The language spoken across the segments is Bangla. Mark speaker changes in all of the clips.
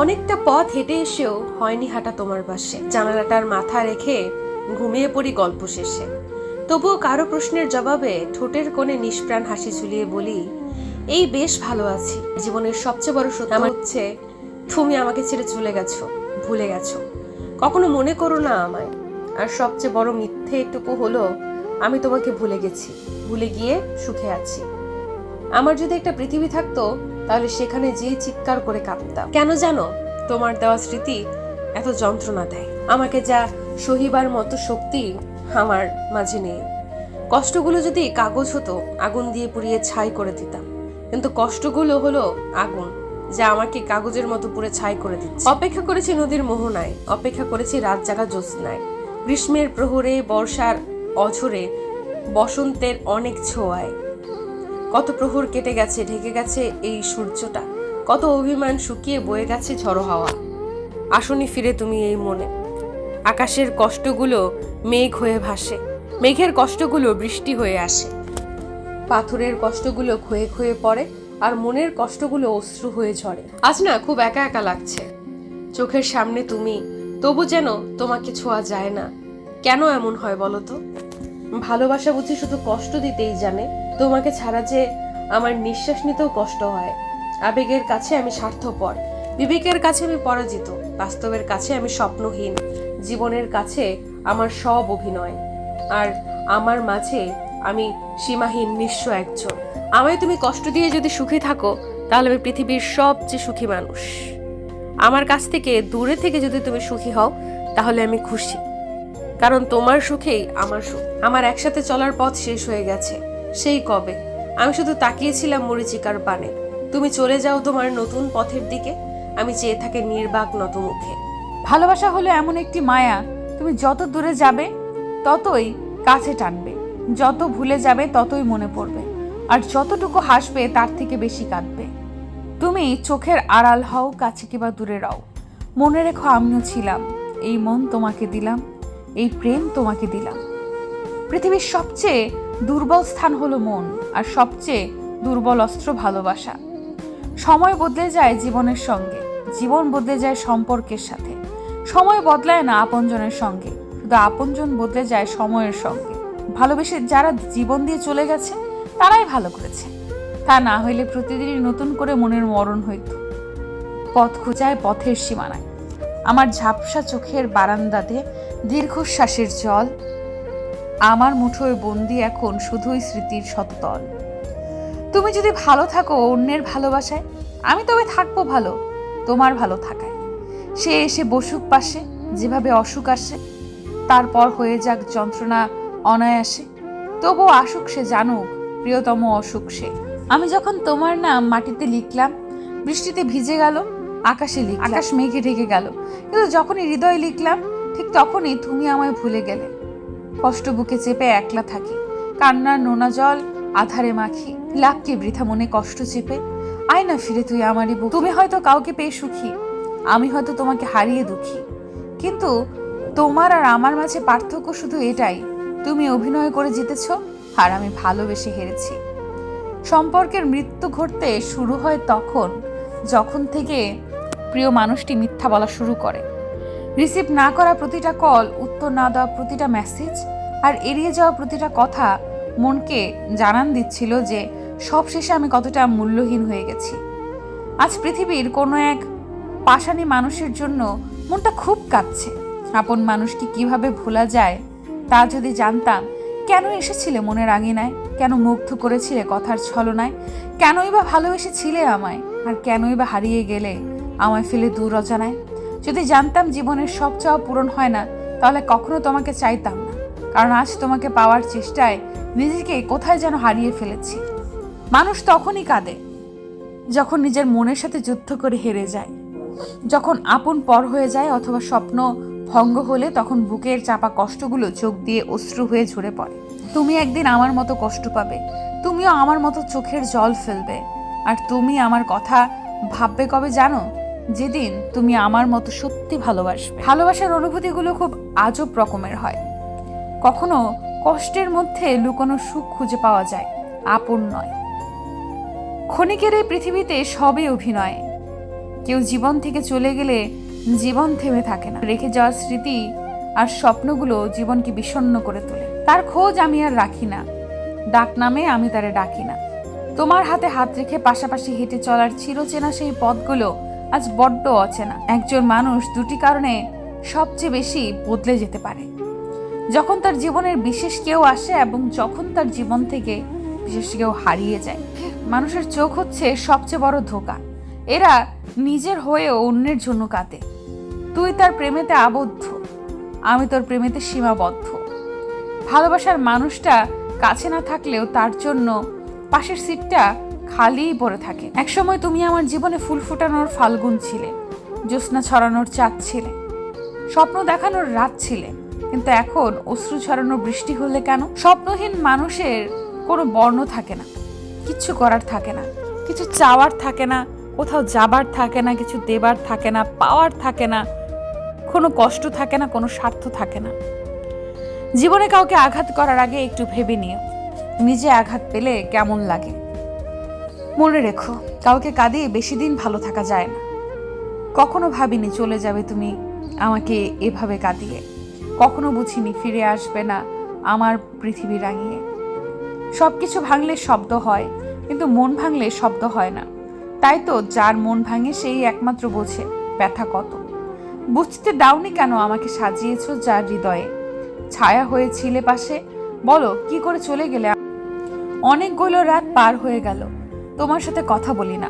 Speaker 1: অনেকটা পথ হেঁটে এসেও হয়নি হাঁটা তোমার পাশে। জানালাটার মাথা রেখে ঘুমিয়ে পড়ি গল্প শেষে। তবুও কারও প্রশ্নের জবাবে ঠোঁটের কোণে নিষ্প্রাণ হাসি ঝুলিয়ে বলি এই বেশ ভালো আছি। জীবনের সবচেয়ে বড় সত্য হচ্ছে তুমি আমাকে ছেড়ে চলে গেছো ভুলে গেছো। কখনো মনে করো না আমায়। আর সবচেয়ে বড় মিথ্যে এটুকু হলো আমি তোমাকে ভুলে গেছি ভুলে গিয়ে সুখে আছি। আমার যদি একটা পৃথিবী থাকতো তাহলে সেখানে যেয়ে চিৎকার করে কাঁদতাম। কেন জানো? তোমার দেওয়া স্মৃতি এত যন্ত্রণা দেয়। আমাকে যা সহিবার মতো শক্তি আমার মাঝে নেই। কষ্টগুলো যদি কাগজ হতো, আগুন দিয়ে পুড়িয়ে ছাই করে দিতাম। কিন্তু কষ্টগুলো হলো আগুন, যা আমাকে কাগজের মতো পুড়ে ছাই করে দিচ্ছে। অপেক্ষা করেছি নদীর মোহনায়, অপেক্ষা করেছি রাত জাগা জ্যোৎস্নায়। গ্রীষ্মের প্রহরে, বর্ষার অঝরে, বসন্তের অনেক ছোঁয়ায়। কত প্রহর কেটে গেছে, ঢেকে গেছে এই সূর্যটা। কত অভিমান শুকিয়ে বয়ে গেছে ঝড়ো হাওয়া। আসনি ফিরে তুমি এই মনে। আকাশের কষ্টগুলো মেঘ হয়ে ভাসে। মেঘের কষ্টগুলো বৃষ্টি হয়ে আসে। পাথরের কষ্টগুলো ক্ষয়ে ক্ষয়ে পড়ে আর মনের কষ্টগুলো অশ্রু হয়ে ঝরে। আজ না খুব একা একা লাগছে। চোখের সামনে তুমি, তবু যেন তোমাকে ছোঁয়া যায় না। কেন এমন হয় বলো তো? ভালোবাসা বুঝি শুধু কষ্ট দিতেই জানে। তোমাকে ছাড়া যে আমার নিঃশ্বাস নিতেও কষ্ট হয়। আবেগের কাছে আমি স্বার্থপর। বিবেকের কাছে আমি পরাজিত। বাস্তবের কাছে আমি স্বপ্নহীন। জীবনের কাছে আমার সব অভিনয়। আর আমার মাঝে আমি সীমাহীন নিঃস্ব একজন। আমায় তুমি কষ্ট দিয়ে যদি সুখী থাকো, তাহলে আমি পৃথিবীর সবচেয়ে সুখী মানুষ। আমার কাছ থেকে দূরে থেকে যদি তুমি সুখী হও, তাহলে আমি খুশি। কারণ তোমার সুখেই আমার সুখ। আমার একসাথে চলার পথ শেষ হয়ে গেছে। সেই কবে? আমি শুধু তাকিয়েছিলাম মরিচিকার পানে। তুমি চলে যাও তোমার নতুন পথের দিকে। আমি চেয়ে থাকি নির্বাক নত মুখে
Speaker 2: ভালোবাসা হলো এমন একটি মায়া। তুমি যত দূরে যাবে, ততই কাছে টানবে। যত ভুলে যাবে, ততই মনে পড়বে। আর যতটুকু হাসবে, তার থেকে বেশি কাঁদবে। তুমি চোখের আড়াল হও, কাছে কিংবা দূরে রাও। মনে রেখো, আমিও ছিলাম। এই মন তোমাকে দিলাম। এই প্রেম তোমাকে দিলাম। পৃথিবীর সবচেয়ে দুর্বল স্থান হলো মন আর সবচেয়ে দুর্বল অস্ত্র ভালোবাসা। সময় বদলে যায় জীবনের সঙ্গে, জীবন বদলে যায় সম্পর্কের সাথে। সময় বদলায় না আপনজনের সঙ্গে, শুধু আপনজন বদলে যায় সময়ের সঙ্গে। ভালোবেসে যারা জীবন দিয়ে চলে গেছে, তারাই ভালো করেছে। তা না হইলে প্রতিদিনই নতুন করে মনের মরণ হইত। পথ খুঁজায় পথের সীমানায়। আমার ঝাপসা চোখের বারান্দাতে দীর্ঘশ্বাসের জল। আমার মুঠোয় বন্দি এখন শুধুই স্মৃতির শততল তুমি যদি ভালো থাকো অন্যের ভালোবাসায়, আমি তবে থাকব ভালো, তোমার ভালো থাকায়। সে এসে বসুক পাশে, যেভাবে অসুখ আসে, তারপর হয়ে যাক যন্ত্রণা অনায়াসে। তবু আসুক সে জানুক, প্রিয়তম অসুখ সে। আমি যখন তোমার নাম মাটিতে লিখলাম, বৃষ্টিতে ভিজে গেল আকাশে লিখ আকাশ মেঘে ঢেকে গেল। কিন্তু যখনই হৃদয়ে লিখলাম, ঠিক তখনই তুমি আমায় ভুলে গেলে। কষ্ট বুকে চেপে একলা থাকি। কান্নার নোনা জল, আধারে মাখি। লাভকে বৃথা মনে কষ্ট চেপে। আয় না ফিরে তুই আমারই বুক। তুমি হয়তো কাউকে পেয়ে সুখী। আমি হয়তো তোমাকে হারিয়ে দুঃখী। কিন্তু তোমার আর আমার মাঝে পার্থক্য শুধু এটাই। তুমি অভিনয় করে জিতেছ, আর আমি ভালোবেসে হেরেছি। সম্পর্কের মৃত্যু ঘটতে শুরু হয় তখন, যখন থেকে প্রিয় মানুষটি মিথ্যা বলা শুরু করে। রিসিভ না করা প্রতিটা কল, উত্তর না দেওয়া প্রতিটা মেসেজ, আর এড়িয়ে যাওয়া প্রতিটা কথা মনকে জানান দিচ্ছিল যে সব শেষে আমি কতটা মূল্যহীন হয়ে গেছি। আজ পৃথিবীর কোনো এক পাষাণী মানুষের জন্য মনটা খুব কাঁদছে। আপন মানুষকে কীভাবে ভোলা যায়, তা যদি জানতাম, কেন এসেছিলে মনের আঙিনায়? কেন মুগ্ধ করেছিলে কথার ছলনায়? কেনই বা ভালোবেসেছিলে আমায়? আর কেনই বা হারিয়ে গেলে আমায় ফেলে দূর অজানায়। যদি জানতাম জীবনের সব চাওয়া পূরণ হয় না, তাহলে কখনো তোমাকে চাইতাম না। কারণ আজ তোমাকে পাওয়ার চেষ্টায় নিজেকে কোথায় যেন হারিয়ে ফেলেছি। মানুষ তখনই কাঁদে, যখন নিজের মনের সাথে যুদ্ধ করে হেরে যায়। যখন আপন পর হয়ে যায় অথবা স্বপ্ন ভঙ্গ হলে তখন বুকের চাপা কষ্টগুলো চোখ দিয়ে অশ্রু হয়ে ঝরে পড়ে। তুমি একদিন আমার মতো কষ্ট পাবে, তুমিও আমার মতো চোখের জল ফেলবে। আর তুমি আমার কথা ভাববে কবে জানো? যেদিন তুমি আমার মতো সত্যি ভালোবাসবে। ভালোবাসার অনুভূতিগুলো খুব আজব রকমের হয়। কখনো কষ্টের মধ্যে লুকোনো সুখ খুঁজে পাওয়া যায়, আপন নয়। ক্ষণিকের এই পৃথিবীতে সবই অভিনয়। কেউ জীবন থেকে চলে গেলে জীবন থেমে থাকে না। রেখে যাওয়ার স্মৃতি আর স্বপ্নগুলো জীবনকে বিষণ্ণ করে তোলে। তার খোঁজ আমি আর রাখি না। ডাক নামে আমি তারে ডাকি না। তোমার হাতে হাত রেখে পাশাপাশি হেঁটে চলার চিরচেনা সেই পথগুলো আজ বড্ড অচেনা। একজন মানুষ দুটি কারণে সবচেয়ে বেশি বদলে যেতে পারে। যখন তার জীবনের বিশেষ কেউ আসে এবং যখন তার জীবন থেকে বিশেষ কেউ হারিয়ে যায়, মানুষের চোখ হচ্ছে সবচেয়ে বড় ধোকা। এরা নিজের হয়েও অন্যের জন্য কাঁদে। তুই তার প্রেমেতে আবদ্ধ, আমি তোর প্রেমেতে সীমাবদ্ধ। ভালোবাসার মানুষটা কাছে না থাকলেও তার জন্য পাশের সিটটা খালিই পড়ে থাকে। একসময় তুমি আমার জীবনে ফুল ফোটানোর ফাল্গুন ছিলে, জ্যোৎস্না ছড়ানোর চাঁদ ছিলে, স্বপ্ন দেখানোর রাত ছিলে, কিন্তু এখন অশ্রু ছড়ানো বৃষ্টি হলে কেন? স্বপ্নহীন মানুষের কোনো বর্ণ থাকে না, কিচ্ছু করার থাকে না, কিছু চাওয়ার থাকে না, কোথাও যাবার থাকে না, কিছু দেবার থাকে না, পাওয়ার থাকে না, কোনো কষ্ট থাকে না, কোনো স্বার্থ থাকে না। জীবনে কাউকে আঘাত করার আগে একটু ভেবে নিও, নিজে আঘাত পেলে কেমন লাগে? মনে রেখো, কাউকে কাঁদিয়ে বেশি দিন ভালো থাকা যায় না। কখনো ভাবিনি চলে যাবে তুমি আমাকে এভাবে কাঁদিয়ে। কখনো বুঝিনি ফিরে আসবে না আমার পৃথিবী রাঙিয়ে। সব কিছু ভাঙলে শব্দ হয়, কিন্তু মন ভাঙলে শব্দ হয় না। তাই তো যার মন ভাঙে সেই একমাত্র বোঝে ব্যথা কত। বুঝতে দাওনি কেন আমাকে সাজিয়েছো যার হৃদয়ে। ছায়া হয়ে ছিলে পাশে, বলো কি করে চলে গেলে? অনেকগুলো রাত পার হয়ে গেল তোমার সাথে কথা বলি না।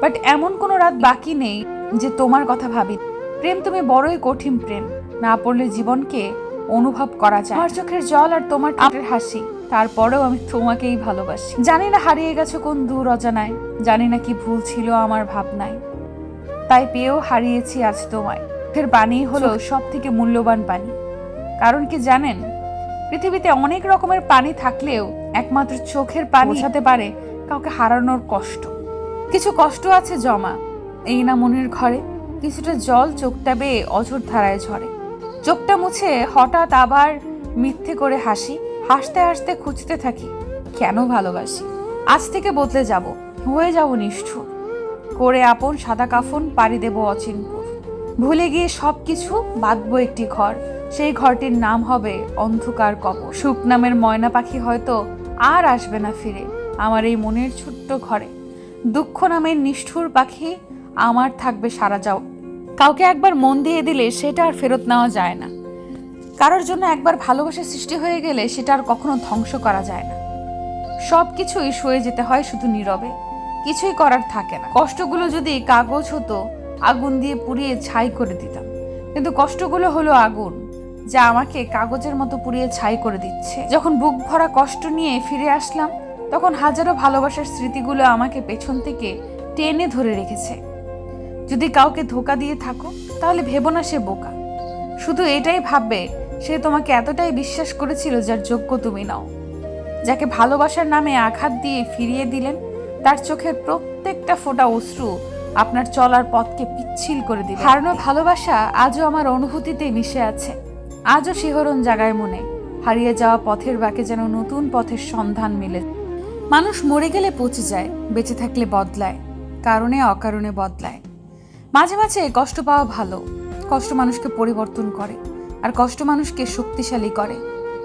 Speaker 2: বাট এমন কোনো রাত বাকি নেই যে তোমার কথা ভাবি। প্রেম তুমি বড়ই কঠিন প্রেম। না পড়লে জীবনকে অনুভব করা যায়। আমার চোখের জল আর তোমার ঠোঁটের হাসি তারপরেও আমি তোমাকেই ভালোবাসি। জানি না হারিয়ে গেছো কোন দূর অজানায়। জানি না কি ভুল ছিল আমার ভাবনায়। তাই পেয়েও হারিয়েছি আজ তোমায়। চোখের পানি হলো সব থেকে মূল্যবান পানি কারণ কি জানেন? পৃথিবীতে অনেক রকমের পানি থাকলেও একমাত্র চোখের পানি বোঝাতে পারে কাউকে হারানোর কষ্ট। কিছু কষ্ট আছে জমা। এই না মনের ঘরে। কিছুটা জল চোখটা বেয়ে অঝোর ধারায় ঝরে। চোখটা মুছে হঠাৎ আবার মিথ্যে করে হাসি। হাসতে হাসতে খুঁজতে থাকি, কেন ভালোবাসি? আজ থেকে বদলে যাব। হয়ে যাব নিষ্ঠুর। করে আপন সাদা কাফন পাড়ি দেব অচিনপুর। ভুলে গিয়ে সব কিছু বাঁধবো একটি ঘর। সেই ঘরটির নাম হবে অন্ধকার কবর। সুখ নামের ময়না পাখি হয়তো আর আসবে না ফিরে। আমার এই মনের ছোট্ট ঘরে। দুঃখ নামের নিষ্ঠুর পাখি আমার থাকবে সারা যাও। কাউকে একবার মন দিয়ে দিলে সেটা আর ফেরত নেওয়া যায় না। কারোর জন্য একবার ভালোবাসা সৃষ্টি হয়ে গেলে সেটা আর কখনো ধ্বংস করা যায় না। সব কিছুই সয়ে যেতে হয় শুধু নীরবে। কিছুই করার থাকে না। কষ্টগুলো যদি কাগজ হতো, আগুন দিয়ে পুড়িয়ে ছাই করে দিতাম। কিন্তু কষ্টগুলো হলো আগুন, যা আমাকে কাগজের মতো পুড়িয়ে ছাই করে দিচ্ছে। যখন বুক ভরা কষ্ট নিয়ে ফিরে আসলাম তখন হাজারো ভালোবাসার স্মৃতিগুলো আমাকে পেছন থেকে টেনে ধরে রেখেছে। যদি কাউকে ধোকা দিয়ে থাকো, তাহলে ভেবো না সে বোকা। শুধু এটাই ভাববে, সে তোমাকে এতটাই বিশ্বাস করেছিল যার যোগ্য তুমি নাও। যাকে ভালোবাসার নামে আঘাত দিয়ে ফিরিয়ে দিলেন, তার চোখের প্রত্যেকটা ফোঁটা অশ্রু আপনার চলার পথকে পিচ্ছিল করে দিবে হারানো ভালোবাসা আজও আমার অনুভূতিতে মিশে আছে। আজও শিহরণ জাগায় মনে, হারিয়ে যাওয়া পথের বাকে যেন নতুন পথের সন্ধান মিলে। মানুষ মরে গেলে পচে যায়, বেঁচে থাকলে বদলায়, কারণে অকারণে বদলায়। মাঝে মাঝে কষ্ট পাওয়া ভালো, কষ্ট মানুষকে পরিবর্তন করে, আর কষ্ট মানুষকে শক্তিশালী করে।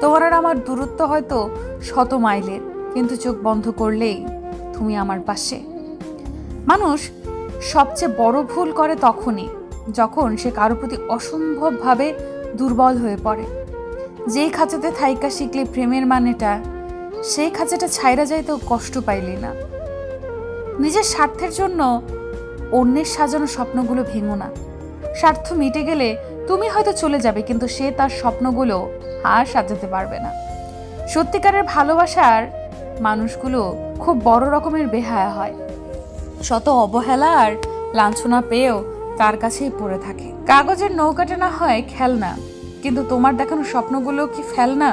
Speaker 2: তোমার আর আমার দূরত্ব হয়তো শত মাইলের, কিন্তু চোখ বন্ধ করলেই তুমি আমার পাশে। মানুষ সবচেয়ে বড় ভুল করে তখনই, যখন সে কারও প্রতি অসম্ভবভাবে দুর্বল হয়ে পড়ে। যেই খাঁচাতে থাইকা শিখলে প্রেমের মানেটা সেই খাঁচাটা ছাইরা যাইতেও কষ্ট পাইলি না। নিজের স্বার্থের জন্য অন্যের সাজানো স্বপ্নগুলো ভেঙো না। স্বার্থ মিটে গেলে তুমি হয়তো চলে যাবে, কিন্তু সে তার স্বপ্নগুলো আর সাজাতে পারবে না। সত্যিকারের ভালোবাসার মানুষগুলো খুব বড় রকমের বেহায়া হয়। শত অবহেলা আর লাঞ্ছনা পেয়েও তার কাছেই পড়ে থাকে। কাগজের নৌকাটা না হয় খেলনা, কিন্তু তোমার দেখানো স্বপ্নগুলো কি ফেলনা?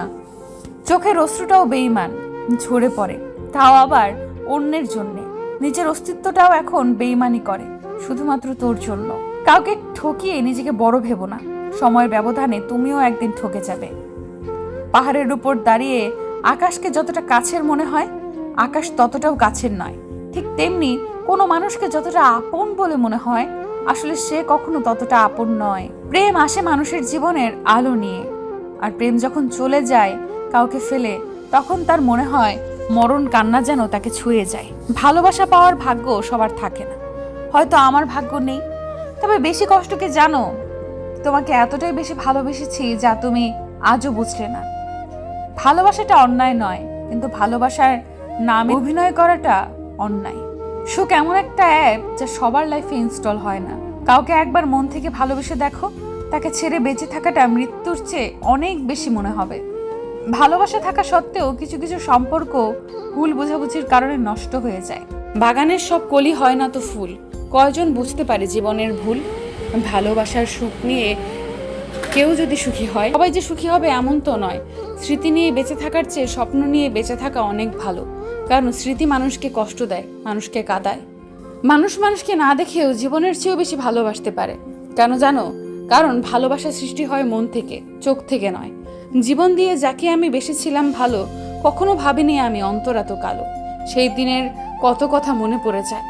Speaker 2: চোখের অশ্রুটাও বেইমান ঝরে পড়ে। তাও আবার অন্যের জন্যে। নিজের অস্তিত্বটাও এখন বেইমানি করে, শুধুমাত্র তোর জন্য। কাউকে ঠকিয়ে নিজেকে বড় ভেবো না। সময়ের ব্যবধানে তুমিও একদিন ঠকে যাবে। পাহাড়ের উপর দাঁড়িয়ে আকাশকে যতটা কাছের মনে হয়, আকাশ ততটাও কাছের নয়। ঠিক তেমনি কোনো মানুষকে যতটা আপন বলে মনে হয়, আসলে সে কখনো ততটা আপন নয়। প্রেম আসে মানুষের জীবনের আলো নিয়ে। আর প্রেম যখন চলে যায় কাউকে ফেলে, তখন তার মনে হয় মরণ কান্না যেন তাকে ছুঁয়ে যায়। ভালোবাসা পাওয়ার ভাগ্য সবার থাকে না। হয়তো আমার ভাগ্য নেই। তবে বেশি কষ্টকে জানো? তোমাকে এতটাই বেশি ভালোবেসেছি যা তুমি আজও বুঝলে না। ভালোবাসাটা অন্যায় নয়, কিন্তু ভালোবাসার নামে অভিনয় করাটা অন্যায়। সুখ এমন একটা অ্যাপ যা সবার লাইফে ইনস্টল হয় না। কাউকে একবার মন থেকে ভালোবেসে দেখো, তাকে ছেড়ে বেঁচে থাকাটা মৃত্যুর চেয়ে অনেক বেশি মনে হবে। ভালোবাসা থাকা সত্ত্বেও কিছু কিছু সম্পর্ক ভুল বোঝাবুঝির কারণে নষ্ট হয়ে যায়। বাগানের সব কলি হয় না তো ফুল। কয়জন বুঝতে পারে জীবনের ভুল? ভালোবাসার সুখ নিয়ে কেউ যদি সুখী হয়, সবাই যে সুখী হবে এমন তো নয়। স্মৃতি নিয়ে বেঁচে থাকার চেয়ে স্বপ্ন নিয়ে বেঁচে থাকা অনেক ভালো। কারণ স্মৃতি মানুষকে কষ্ট দেয়, মানুষকে কাঁদায়। মানুষ মানুষকে না দেখেও জীবনের চেয়েও বেশি ভালোবাসতে পারে। কেন জানো? কারণ ভালোবাসা সৃষ্টি হয় মন থেকে, চোখ থেকে নয়। জীবন দিয়ে যাকে আমি বেশি ছিলাম ভালো, কখনো ভাবিনি আমি অন্তরাত কালো। সেই দিনের কত কথা মনে পড়ে যায়।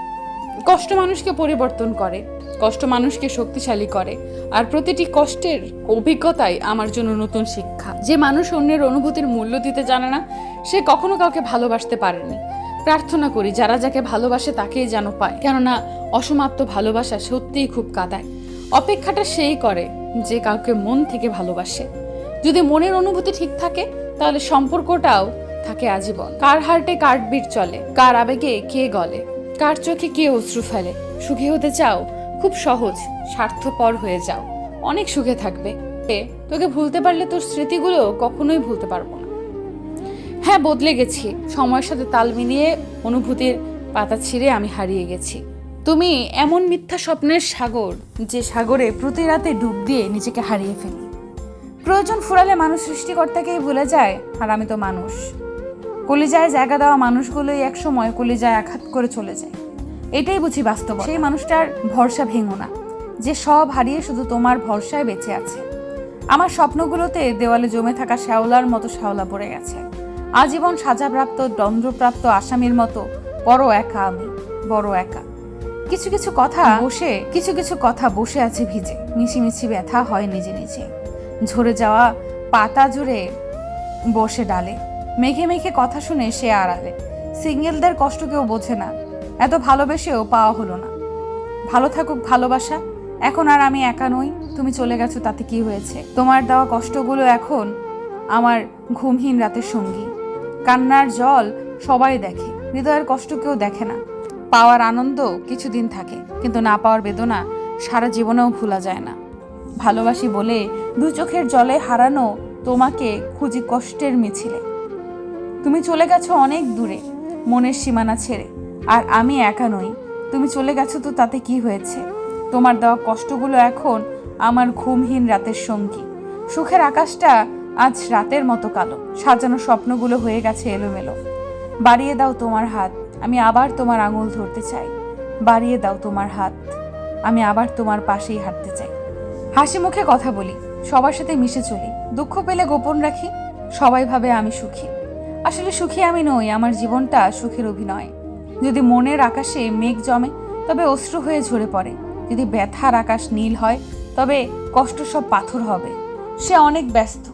Speaker 2: কষ্ট মানুষকে পরিবর্তন করে, কষ্ট মানুষকে শক্তিশালী করে, আর প্রতিটি কষ্টের অভিজ্ঞতাই আমার জন্য নতুন শিক্ষা। যে মানুষ অন্যের অনুভূতির মূল্য দিতে জানে না, সে কখনো কাউকে ভালোবাসতে পারেনি। প্রার্থনা করি, যারা যাকে ভালোবাসে তাকেই যেন পায়। কেননা, অসমাপ্ত ভালোবাসা সত্যিই খুব কাদায়। অপেক্ষাটা সেই করে, যে কাউকে মন থেকে ভালোবাসে। যদি মনের অনুভূতি ঠিক থাকে, তাহলে সম্পর্কটাও থাকে আজীবন। কার হার্টে কার্ডবিট চলে, কার আবেগে কে গলে, কার চোখে কে অশ্রু ফেলে, সুখী হতে চাও, খুব সহজ, স্বার্থপর হয়ে যাও। অনেক সুখে থাকবে। তোকে ভুলতে পারলে তোর স্মৃতিগুলো কখনোই ভুলতে পারব না। হ্যাঁ বদলে গেছি। সময়ের সাথে তাল মিলিয়ে অনুভূতির পাতা ছিঁড়ে আমি হারিয়ে গেছি। তুমি এমন মিথ্যা স্বপ্নের সাগর, যে সাগরে প্রতি রাতে ডুব দিয়ে নিজেকে হারিয়ে ফেলি। প্রয়োজন ফুরালে মানুষ সৃষ্টিকর্তাকেই ভুলে যায়, আর আমি তো মানুষ। কলিজায় জায়গা দেওয়া মানুষগুলোই একসময় কলিজায় আঘাত করে চলে যায়। এটাই বুঝি বাস্তব সেই মানুষটার ভরসা ভেঙো না। যে সব হারিয়ে শুধু তোমার ভরসায় বেঁচে আছে। আমার স্বপ্নগুলোতে দেওয়ালে জমে থাকা শ্যাওলার মতো শ্যাওলা পড়ে গেছে। আজীবন সাজাপ্রাপ্ত, দণ্ডপ্রাপ্ত আসামির মতো, বড় একা আমি, বড় একা। কিছু কিছু কথা বসে, কিছু কিছু কথা বসে আছে ভিজে। মিছিমিছি ব্যথা হয় নিজে নিজে। ঝরে যাওয়া পাতা জুড়ে বসে ডালে। মেঘে মেঘে কথা শুনে সে আড়ালে। সিঙ্গেলদের কষ্ট কেউ বোঝে না। এত ভালোবেসেও পাওয়া হলো না। ভালো থাকুক ভালোবাসা। এখন আর আমি একা নই। তুমি চলে গেছো, তাতে কি হয়েছে? তোমার দেওয়া কষ্টগুলো এখন আমার ঘুমহীন রাতের সঙ্গী। কান্নার জল সবাই দেখে। হৃদয়ের কষ্ট কেউ দেখে না। পাওয়ার আনন্দ কিছুদিন থাকে। কিন্তু না পাওয়ার বেদনা সারা জীবনেও ভোলা যায় না। ভালোবাসি বলে দু চোখের জলে হারানো তোমাকে খুঁজি কষ্টের মিছিলে। তুমি চলে গেছো অনেক দূরে, মনের সীমানা ছেড়ে, আর আমি একা নই। তুমি চলে গেছো তো তাতে কি হয়েছে? তোমার দেওয়া কষ্টগুলো এখন আমার ঘুমহীন রাতের সঙ্গী। সুখের আকাশটা আজ রাতের মতো কালো, সাজানো স্বপ্নগুলো হয়ে গেছে এলোমেলো। বাড়িয়ে দাও তোমার হাত, আমি আবার তোমার আঙুল ধরতে চাই। বাড়িয়ে দাও তোমার হাত, আমি আবার তোমার পাশেই হাঁটতে চাই। হাসি মুখে কথা বলি, সবার সাথে মিশে চলি, দুঃখ পেলে গোপন রাখি, সবাই ভাবে আমি সুখী। আসলে সুখী আমি নই, আমার জীবনটা সুখের অভিনয়। যদি মনের আকাশে মেঘ জমে, তবে অশ্রু হয়ে ঝরে পড়ে। যদি ব্যথার আকাশ নীল হয়, তবে কষ্ট সব পাথর হবে। সে অনেক ব্যস্ত।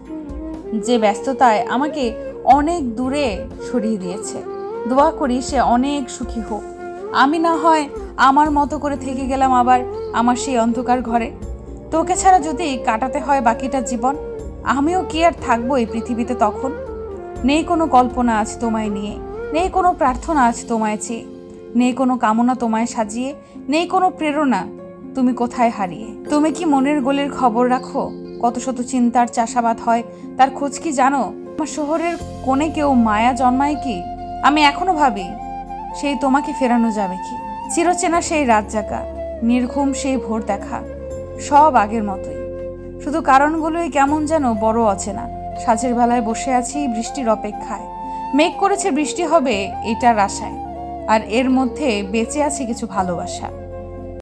Speaker 2: যে ব্যস্ততায় আমাকে অনেক দূরে সরিয়ে দিয়েছে। দোয়া করি সে অনেক সুখী হোক। আমি না হয় আমার মতো করে থেকে গেলাম আবার আমার সেই অন্ধকার ঘরে। তোকে ছাড়া যদি কাটাতে হয় বাকিটা জীবন, আমিও কি আর থাকব এই পৃথিবীতে তখন? নেই কোনো কল্পনা আজ তোমায় নিয়ে, নেই কোনো প্রার্থনা আজ তোমায় চেয়ে, নেই কোনো কামনা তোমায় সাজিয়ে, নেই কোনো প্রেরণা তুমি কোথায় হারিয়ে? তুমি কি মনের গোলের খবর রাখো? কত শত চিন্তার চাষাবাদ হয়, তার খোঁজ কি জানো? আমার শহরের কোণে কেউ মায়া জন্মায় কি? আমি এখনও ভাবি, সেই তোমাকে ফেরানো যাবে কি? চিরচেনা সেই রাত জাগা, নির্ঘুম সেই ভোর দেখা। সব আগের মতোই। শুধু কারণগুলোই কেমন যেন বড় অচেনা। সাজের বেলায় বসে আছি বৃষ্টির অপেক্ষায়। মেঘ করেছে বৃষ্টি হবে, এটার আশায়। আর এর মধ্যে বেঁচে আছে কিছু ভালোবাসা।